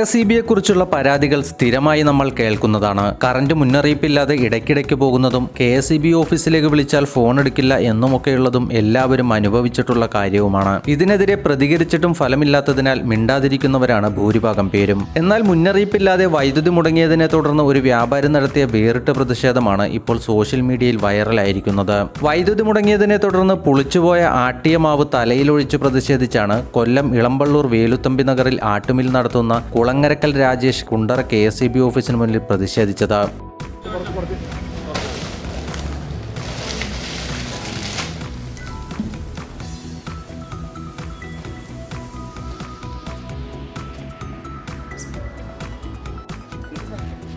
S E ബിയെ കുറിച്ചുള്ള പരാതികൾ സ്ഥിരമായി നമ്മൾ കേൾക്കുന്നതാണ്. കറന്റ് മുന്നറിയിപ്പില്ലാതെ ഇടയ്ക്കിടയ്ക്ക് പോകുന്നതും കെ എസ് ഇ ബി ഓഫീസിലേക്ക് വിളിച്ചാൽ ഫോൺ എടുക്കില്ല എന്നുമൊക്കെയുള്ളതും എല്ലാവരും അനുഭവിച്ചിട്ടുള്ള കാര്യവുമാണ്. ഇതിനെതിരെ പ്രതികരിച്ചിട്ടും ഫലമില്ലാത്തതിനാൽ മിണ്ടാതിരിക്കുന്നവരാണ് ഭൂരിഭാഗം പേരും. എന്നാൽ മുന്നറിയിപ്പില്ലാതെ വൈദ്യുതി മുടങ്ങിയതിനെ തുടർന്ന് ഒരു വ്യാപാരി നടത്തിയ വേറിട്ട പ്രതിഷേധമാണ് ഇപ്പോൾ സോഷ്യൽ മീഡിയയിൽ വൈറലായിരിക്കുന്നത്. വൈദ്യുതി മുടങ്ങിയതിനെ തുടർന്ന് പുളിച്ചുപോയ ആട്ടിയ മാവ് തലയിലൊഴിച്ച് പ്രതിഷേധിച്ചാണ് കൊല്ലം ഇളമ്പള്ളൂർ വേലുത്തമ്പി നഗറിൽ ആട്ടുമിൽ നടത്തുന്ന Kulangarakkal Rajesh Kundara K S E B ഓഫീസിന് മുന്നിൽ പ്രതിഷേധിച്ചത്.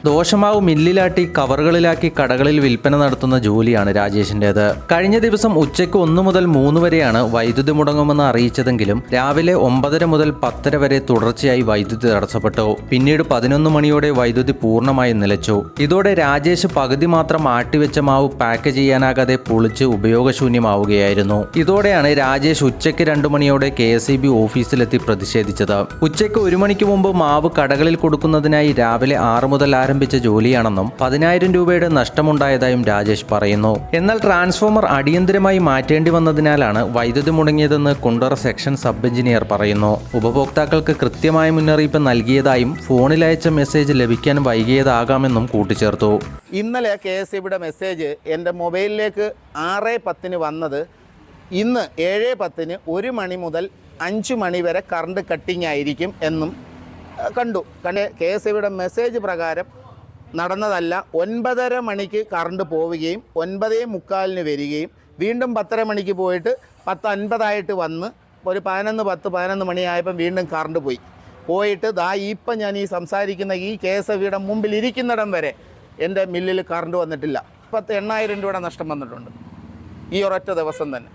ദോഷമാവ് മില്ലിലാട്ടി കവറുകളിലാക്കി കടകളിൽ വിൽപ്പന നടത്തുന്ന ജോലിയാണ് രാജേഷിന്റേത്. കഴിഞ്ഞ ദിവസം ഉച്ചയ്ക്ക് ഒന്നു മുതൽ മൂന്ന് വരെയാണ് വൈദ്യുതി മുടങ്ങുമെന്ന് അറിയിച്ചതെങ്കിലും രാവിലെ ഒമ്പതര മുതൽ പത്തര വരെ തുടർച്ചയായി വൈദ്യുതി തടസ്സപ്പെട്ടു. പിന്നീട് പതിനൊന്ന് മണിയോടെ വൈദ്യുതി പൂർണമായി നിലച്ചു. ഇതോടെ രാജേഷ് പകുതി മാത്രം ആട്ടിവെച്ച മാവ് പാക്ക് ചെയ്യാനാകാതെ പൊളിച്ച് ഉപയോഗശൂന്യമാവുകയായിരുന്നു. ഇതോടെയാണ് രാജേഷ് ഉച്ചയ്ക്ക് രണ്ടു മണിയോടെ കെ എസ് ഓഫീസിലെത്തി പ്രതിഷേധിച്ചത്. ഉച്ചയ്ക്ക് ഒരു മണിക്ക് മുമ്പ് മാവ് കടകളിൽ കൊടുക്കുന്നതിനായി രാവിലെ ആറ് മുതൽ ആരംഭിച്ച ജോലിയാണെന്നും പതിനായിരം രൂപയുടെ നഷ്ടമുണ്ടായതായും രാജേഷ് പറയുന്നു. എന്നാൽ ട്രാൻസ്ഫോമർ അടിയന്തരമായി മാറ്റേണ്ടി വന്നതിനാലാണ് വൈദ്യുതി മുടങ്ങിയതെന്ന് കുണ്ടറ സെക്ഷൻ സബ് എഞ്ചിനീയർ പറയുന്നു. ഉപഭോക്താക്കൾക്ക് കൃത്യമായ മുന്നറിയിപ്പ് നൽകിയതായും ഫോണിൽ അയച്ച മെസ്സേജ് ലഭിക്കാൻ വൈകിയതാകാമെന്നും കൂട്ടിച്ചേർത്തു. ഇന്നലെ കെ എസ് സിബിയുടെ മെസ്സേജ് എന്റെ മൊബൈലിലേക്ക് ആറ് പത്തിന് വന്നത് ഇന്ന് ഏഴ് പത്തിന് ഒരു മണി മുതൽ അഞ്ച് മണി വരെ കറണ്ട് കട്ടിങ് ആയിരിക്കും എന്നും കണ്ടു. കണ്ട് കെ എസ് സിബിയുടെ മെസ്സേജ് പ്രകാരം നടന്നതല്ല ഒൻപതര മണിക്ക് കറണ്ട് പോവുകയും ഒൻപതേ മുക്കാലിന് വരികയും വീണ്ടും പത്തര മണിക്ക് പോയിട്ട് പത്ത് അൻപതായിട്ട് വന്ന് ഒരു പതിനൊന്ന് പത്ത് പതിനൊന്ന് മണിയായപ്പം വീണ്ടും കറണ്ട് പോയി. പോയിട്ട് ദാ ഇപ്പം ഞാൻ ഈ സംസാരിക്കുന്ന ഈ കെ എസ് എഫ് ഇയുടെ മുമ്പിൽ ഇരിക്കുന്നിടം വരെ എന്റെ മില്ലിൽ കറണ്ട് വന്നിട്ടില്ല. പത്ത് എണ്ണായിരം രൂപയുടെ നഷ്ടം വന്നിട്ടുണ്ട്. ഈ ഒരൊറ്റ ദിവസം തന്നെ.